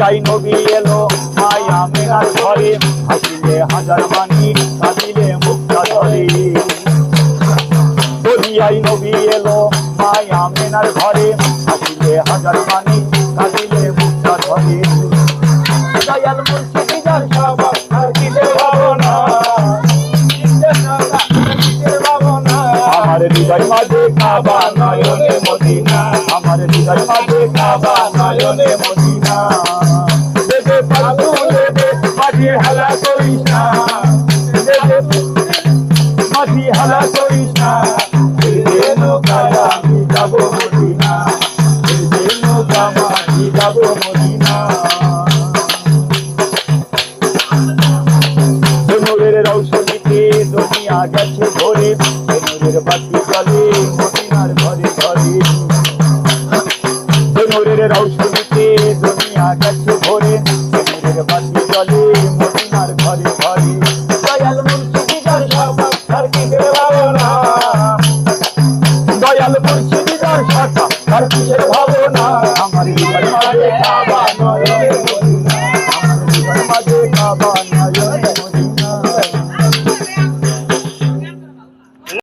দুনিয়ায় নবী এলো মায়া মেনার ঘরে, হাসিলে হাজার মানি কাঁদিলে মুক্তা ধরে দুনিয়ায় নবী এলো মায়া মেনার ঘরে, হাসিলে হাজার মানি কাঁদিলে মুক্তা ধরে দয়াল মুর্শিদি আমার হৃদয় মাঝে কাবা, নয়নে মদিনা। আমার হৃদয় মাঝে কাবা, নয়নে মদিনা। মাঝি হালা করিস। না মাঝি হালা করিস। না আমি যাব মদিনা। মাঝি যাব মদিনা। রৌশনীতে দুনিয়া গেছে ভরে। নূরের বাতি জলে মদিনার ঘরে ঘরে। নূরের রৌশনীতে বাতি মদিনার ঘরে ঘরে দয়াল মুর্শিদার সবাই তার কিসের ভাবনা দয়াল মুর্শিদি যার তার কিসের ভাবনা আমার মাঝে